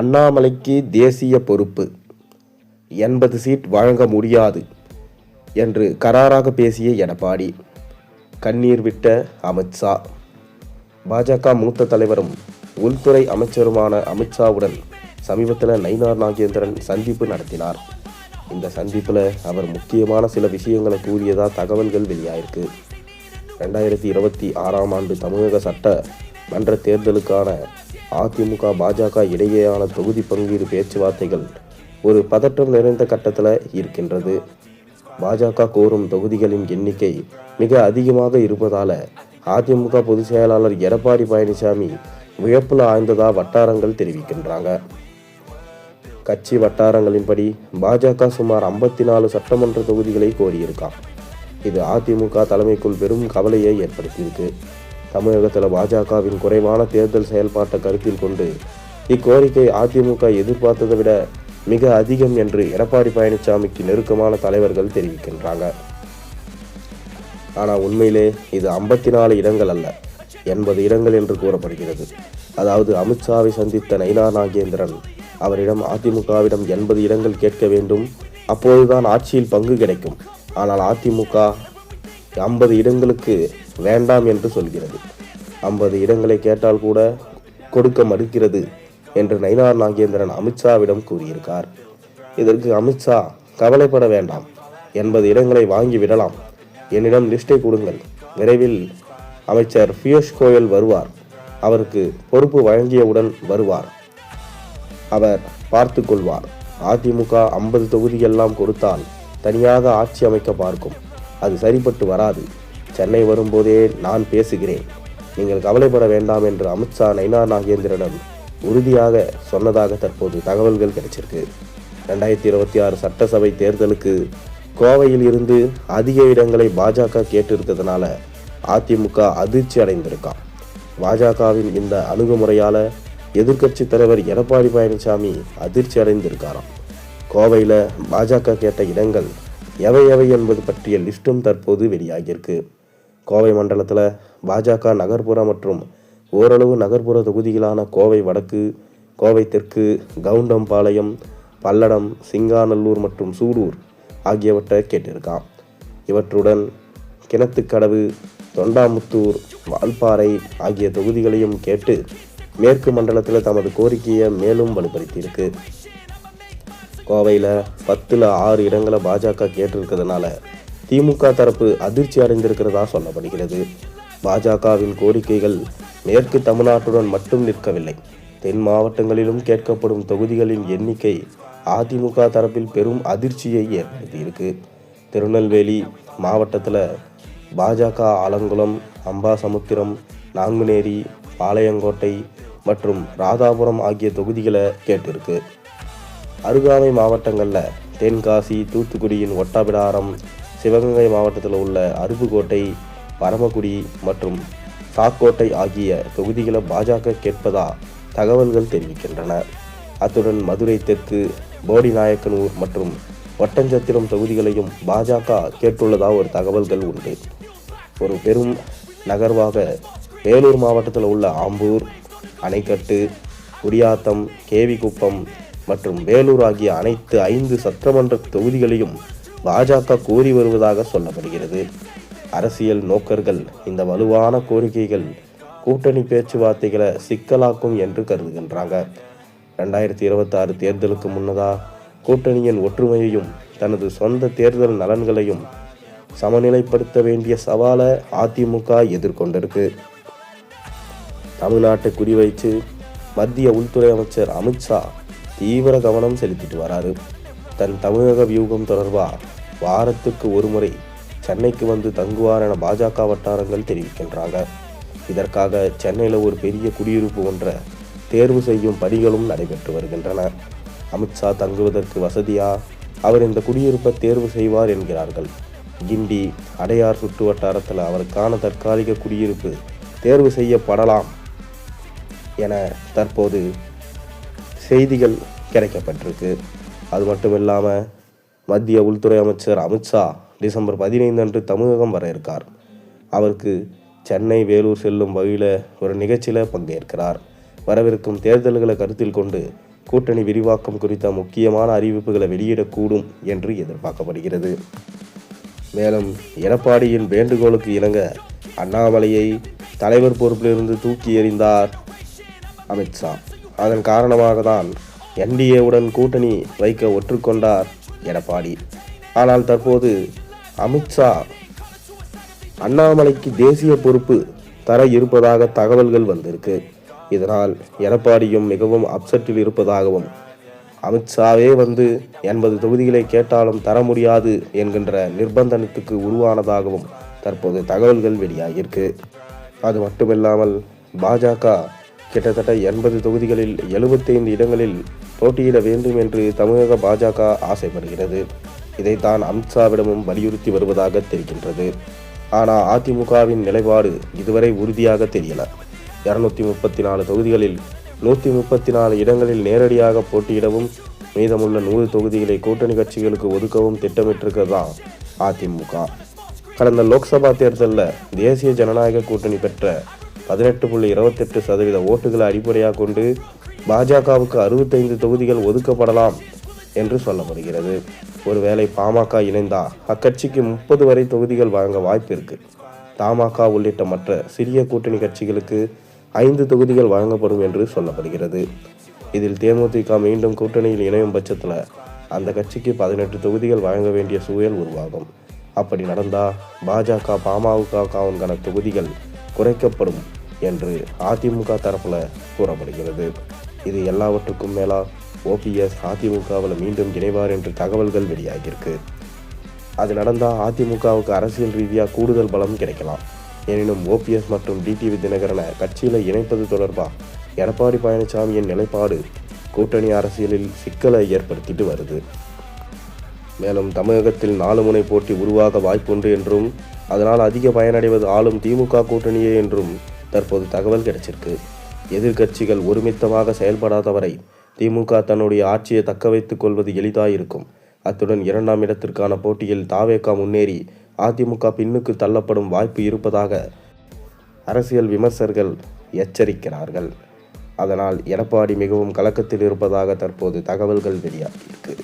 அண்ணாமலைக்கு தேசிய பொறுப்பு. எண்பது சீட் வழங்க முடியாது என்று கராராக பேசிய எடப்பாடி. கண்ணீர் விட்ட அமித்ஷா பாஜக மூத்த தலைவரும் உள்துறை அமைச்சருமான அமித்ஷாவுடன் சமீபத்தில் நயினார் நாகேந்திரன் சந்திப்பு நடத்தினார். இந்த சந்திப்பில் அவர் முக்கியமான சில விஷயங்களை கூறியதாக தகவல்கள் வெளியாயிருக்கு. ரெண்டாயிரத்தி இருபத்தி ஆறாம் ஆண்டு தமிழக சட்ட மன்ற தேர்தலுக்கான அதிமுக பாஜக இடையேயான தொகுதி பங்கீடு பேச்சுவார்த்தைகள் ஒரு பதற்றம் நிறைந்த கட்டத்தில் இருக்கின்றது. பாஜக கோரும் தொகுதிகளின் எண்ணிக்கை மிக அதிகமாக இருப்பதால அதிமுக பொதுச் செயலாளர் எடப்பாடி பழனிசாமி விழப்பில் ஆய்ந்ததா வட்டாரங்கள் தெரிவிக்கின்றாங்க. கட்சி வட்டாரங்களின்படி பாஜக சுமார் ஐம்பத்தி நாலு சட்டமன்ற தொகுதிகளை கோரியிருக்கான் இது அதிமுக தலைமைக்குள் பெரும் கவலையை ஏற்படுத்தியிருக்கு. தமிழகத்தில் பாஜகவின் குறைவான தேர்தல் செயல்பாட்டை கருத்தில் கொண்டு இக்கோரிக்கை அதிமுக எதிர்பார்த்ததை விட மிக அதிகம் என்று எடப்பாடி பழனிசாமிக்கு நெருக்கமான தலைவர்கள் தெரிவிக்கின்றாங்க. ஆனால் உண்மையிலே இது ஐம்பத்தி நாலு இடங்கள் அல்ல எண்பது இடங்கள் என்று கூறப்படுகிறது. அதாவது அமித்ஷாவை சந்தித்த நயினா நாகேந்திரன் அவரிடம் அதிமுகவிடம் எண்பது இடங்கள் கேட்க வேண்டும் அப்போதுதான் ஆட்சியில் பங்கு கிடைக்கும். ஆனால் அதிமுக ஐம்பது இடங்களுக்கு வேண்டாம் என்று சொல்கிறது. ஐம்பது இடங்களை கேட்டால் கூட கொடுக்க மறுக்கிறது என்று நயினார் நாகேந்திரன் அமித்ஷாவிடம் கூறியிருக்கார். இதற்கு அமித்ஷா கவலைப்பட வேண்டாம். எண்பது இடங்களை வாங்கி விடலாம். என்னிடம் லிஸ்டை கொடுங்கள். விரைவில் அமைச்சர் பியூஷ் கோயல் வருவார். அவருக்கு பொறுப்பு வழங்கியவுடன் வருவார். அவர் பார்த்து கொள்வார். அதிமுக ஐம்பது தொகுதியெல்லாம் கொடுத்தால் தனியாக ஆட்சி அமைக்க பார்க்கும். அது சரிப்பட்டு வராது. சென்னை வரும்போதே நான் பேசுகிறேன். நீங்கள் கவலைப்பட வேண்டாம் என்று அமித்ஷா நைனா நாகேந்திரனிடம் உறுதியாக சொன்னதாக தற்போது தகவல்கள் கிடைச்சிருக்கு. ரெண்டாயிரத்தி இருபத்தி ஆறு சட்டசபை தேர்தலுக்கு கோவையில் இருந்து அதிக இடங்களை பாஜக கேட்டிருக்கிறதுனால அதிமுக அதிர்ச்சி அடைந்திருக்கான் பாஜகவின் இந்த அணுகுமுறையால் எதிர்க்கட்சி தலைவர் எடப்பாடி பழனிசாமி அதிர்ச்சி அடைந்திருக்காராம். கோவையில் பாஜக கேட்ட இடங்கள் எவை எவை என்பது பற்றிய லிஸ்ட்டும் தற்போது வெளியாகியிருக்கு. கோவை மண்டலத்தில் பாஜக நகர்ப்புற மற்றும் ஓரளவு நகர்ப்புற தொகுதிகளான கோவை வடக்கு கோவை தெற்கு கவுண்டம்பாளையம் பல்லடம் சிங்காநல்லூர் மற்றும் சூலூர் ஆகியவற்றை கேட்டிருக்கான் இவற்றுடன் கிணத்துக்கடவு தொண்டாமுத்தூர் வால்பாறை ஆகிய தொகுதிகளையும் கேட்டு மேற்கு மண்டலத்தில் தமது கோரிக்கையை மேலும் வலுப்படுத்தியிருக்கு. கோவையில் பத்தில் ஆறு இடங்களை பாஜக கேட்டிருக்கிறதுனால திமுக தரப்பு அதிர்ச்சி அடைந்திருக்கிறதா சொல்லப்படுகிறது. பாஜகவின் கோரிக்கைகள் மேற்கு தமிழ்நாட்டுடன் மட்டும் நிற்கவில்லை. தென் மாவட்டங்களிலும் கேட்கப்படும் தொகுதிகளின் எண்ணிக்கை அதிமுக தரப்பில் பெரும் அதிர்ச்சியை ஏற்படுத்தியிருக்கு. திருநெல்வேலி மாவட்டத்தில் பாஜக ஆலங்குளம் அம்பாசமுத்திரம் நாங்குநேரி பாளையங்கோட்டை மற்றும் ராதாபுரம் ஆகிய தொகுதிகளை கேட்டிருக்கு. அருகாமை மாவட்டங்களில் தென்காசி தூத்துக்குடியின் ஒட்டபிடாரம் சிவகங்கை மாவட்டத்தில் உள்ள அருப்புக்கோட்டை பரமக்குடி மற்றும் சாக்கோட்டை ஆகிய தொகுதிகளை பாஜக கேட்பதா தகவல்கள் தெரிவிக்கின்றன. அத்துடன் மதுரை தெற்கு போடிநாயக்கனூர் மற்றும் ஒட்டஞ்சத்திரம் தொகுதிகளையும் பாஜக கேட்டுள்ளதா ஒரு தகவல்கள் உண்டு. ஒரு பெரும் நகர்வாக வேலூர் மாவட்டத்தில் உள்ள ஆம்பூர் அணைக்கட்டு குடியாத்தம் கேவிக்குப்பம் மற்றும் வேலூர் ஆகிய அனைத்து ஐந்து சட்டமன்ற தொகுதிகளையும் பாஜக கோரி வருவதாக சொல்லப்படுகிறது. அரசியல் நோக்கர்கள் இந்த வலுவான கோரிக்கைகள் கூட்டணி பேச்சுவார்த்தைகளை சிக்கலாக்கும் என்று கருதுகின்றாங்க. ரெண்டாயிரத்தி இருபத்தாறு தேர்தலுக்கு முன்னதாக கூட்டணியின் ஒற்றுமையையும் தனது சொந்த தேர்தல் நலன்களையும் சமநிலைப்படுத்த வேண்டிய சவாலை அதிமுக எதிர்கொண்டிருக்கு. தமிழ்நாட்டை குறிவைத்து மத்திய உள்துறை அமைச்சர் அமித்ஷா தீவிர கவனம் செலுத்திட்டு வராரு தன் தமிழக வியூகம் தொடர்பாக வாரத்துக்கு ஒரு முறை சென்னைக்கு வந்து தங்குவார் என பாஜக வட்டாரங்கள் தெரிவிக்கின்றாங்க இதற்காக சென்னையில் ஒரு பெரிய குடியிருப்பு ஒன்றை தேர்வு செய்யும் பணிகளும் நடைபெற்று வருகின்றன. அமித்ஷா தங்குவதற்கு வசதியா? அவர் இந்த குடியிருப்பை தேர்வு செய்வார் என்கிறார்கள். கிண்டி அடையார் சுற்று வட்டாரத்தில் அவருக்கான தற்காலிக குடியிருப்பு தேர்வு செய்யப்படலாம் என தற்போது செய்திகள் கிடைக்கப்பட்டிருக்கு. அது மட்டும் இல்லாமல் மத்திய உள்துறை அமைச்சர் அமித்ஷா டிசம்பர் பதினைந்து அன்று தமிழகம் வர இருக்கார். அவருக்கு சென்னை வேலூர் செல்லும் வகையில் ஒரு நிகழ்ச்சியில் பங்கேற்கிறார். வரவிருக்கும் தேர்தல்களை கருத்தில் கொண்டு கூட்டணி விரிவாக்கம் குறித்த முக்கியமான அறிவிப்புகளை வெளியிடக்கூடும் என்று எதிர்பார்க்கப்படுகிறது. மேலும் எடப்பாடியின் வேண்டுகோளுக்கு இணங்க அண்ணாமலையை தலைவர் பொறுப்பிலிருந்து தூக்கி எறிந்தார் அமித்ஷா அதன் காரணமாக தான் என்டிஏவுடன் கூட்டணி வைக்க ஒற்றுக்கொண்டார் எடப்பாடி. ஆனால் தற்போது அமித்ஷா அண்ணாமலைக்கு தேசிய பொறுப்பு தர இருப்பதாக தகவல்கள் வந்திருக்கு. இதனால் எடப்பாடியும் மிகவும் அப்செட்டில் இருப்பதாகவும் அமித்ஷாவே வந்து எண்பது தொகுதிகளை கேட்டாலும் தர முடியாது என்கின்ற நிர்பந்தனத்துக்கு உருவானதாகவும் தற்போது தகவல்கள் வெளியாகியிருக்கு. அது மட்டுமில்லாமல் பாஜக கிட்டத்தட்ட எண்பது தொகுதிகளில் எழுபத்தைந்து இடங்களில் போட்டியிட வேண்டும் என்று தமிழக பாஜக ஆசைப்படுகிறது. இதைத்தான் அமித்ஷாவிடமும் வலியுறுத்தி வருவதாக தெரிகின்றது. ஆனால் அதிமுகவின் நிலைப்பாடு இதுவரை உறுதியாக தெரியல. இருநூத்தி முப்பத்தி நாலு தொகுதிகளில் நூற்றி முப்பத்தி நாலு இடங்களில் நேரடியாக போட்டியிடவும் மீதமுள்ள நூறு தொகுதிகளை கூட்டணி கட்சிகளுக்கு ஒதுக்கவும் திட்டமிட்டிருக்கிறதா அதிமுக. கடந்த லோக்சபா தேர்தலில் தேசிய ஜனநாயக கூட்டணி பெற்ற பதினெட்டு புள்ளி இருபத்தெட்டு சதவீத ஓட்டுகளை அடிப்படையாக கொண்டு பாஜகவுக்கு அறுபத்தைந்து தொகுதிகள் ஒதுக்கப்படலாம் என்று சொல்லப்படுகிறது. ஒருவேளை பாமக இணைந்தா அக்கட்சிக்கு முப்பது வரை தொகுதிகள் வழங்க வாய்ப்பு இருக்கு தமாக உள்ளிட்ட மற்ற சிறிய கூட்டணி கட்சிகளுக்கு ஐந்து தொகுதிகள் வழங்கப்படும் என்று சொல்லப்படுகிறது. இதில் தேமுதிக மீண்டும் கூட்டணியில் இணையும் பட்சத்தில் அந்த கட்சிக்கு பதினெட்டு தொகுதிகள் வழங்க வேண்டிய சூழல் உருவாகும். அப்படி நடந்தால் பாஜக பாமகவுக்கான தொகுதிகள் குறைக்கப்படும் என்று அதிமுக தரப்பில் கூறப்படுகிறது. இது எல்லாவற்றுக்கும் மேலா ஓபிஎஸ் அதிமுகவில் மீண்டும் இணைவார் என்று தகவல்கள் வெளியாகியிருக்கு. அது நடந்தால் அதிமுகவுக்கு அரசியல் ரீதியாக கூடுதல் பலம் கிடைக்கலாம். எனினும் ஓபிஎஸ் மற்றும் டிடிவி தினகரனை கட்சியில் இணைப்பது தொடர்பாக எடப்பாடி பழனிசாமியின் நிலைப்பாடு கூட்டணி அரசியலில் சிக்கலை ஏற்படுத்திட்டு வருது. மேலும் தமிழகத்தில் நாலு முனை போட்டி உருவாக வாய்ப்புண்டு என்றும் அதனால் அதிக பயனடைவது ஆளும் திமுக கூட்டணியே என்றும் தற்போது தகவல் கிடைச்சிருக்கு. எதிர்க்கட்சிகள் ஒருமித்தமாக செயல்படாத வரை திமுக தன்னுடைய ஆட்சியை தக்க வைத்துக் கொள்வது எளிதாயிருக்கும். அத்துடன் இரண்டாம் இடத்திற்கான போட்டியில் தாவேகா முன்னேறி அதிமுக பின்னுக்கு தள்ளப்படும் வாய்ப்பு இருப்பதாக அரசியல் விமர்சகர்கள் எச்சரிக்கிறார்கள். அதனால் எடப்பாடி மிகவும் கலக்கத்தில் இருப்பதாக தற்போது தகவல்கள் வெளியாகியிருக்கு.